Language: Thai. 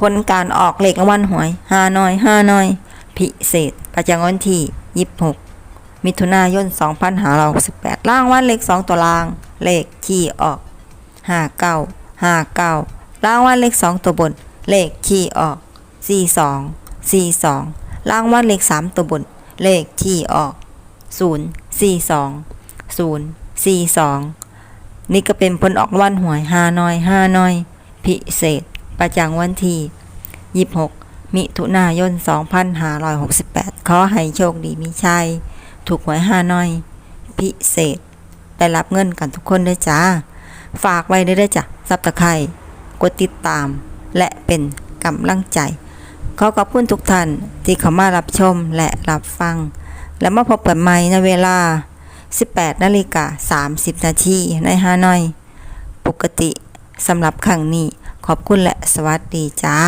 ผลการออกเลขรางวัลหวยห้าน้อยห้าน้อย พิเศษ ประจำวันที่ยี่สิบหกมิถุนายนสองพันห้าร้อยหกสิบแปดรางวัลเลขสองตัวราง เลขที่ออกห้าเก้าห้าเก้ารางวัลเลขสองตัวบน เลขที่ออกสี่สองสี่สองรางวัลเลขสามตัวบน เลขที่ออกศูนย์สี่สองศูนย์สี่สองนี่ก็เป็นผลออกวันหวยห้าน้อยห้าน้อย พิเศษ ประจำวันที่ 26 มิถุนายน 2568 ขอให้โชคดีมีชัย ถูกหวยห้าน้อย พิเศษได้รับเงินกันทุกคนด้วยจ้า ฝากไว้ด้วยเด้จ้ะซับตะไคร่กดติดตาม และเป็นกำลังใจ ขอขอบคุณทุกท่านที่เข้ามารับชมและรับฟัง และมาพบกันใหม่ในเวลา 18นาฬิกา30 นาทีในฮานอย ปกติสำหรับครั้งนี้ ขอบคุณและสวัสดีจ้า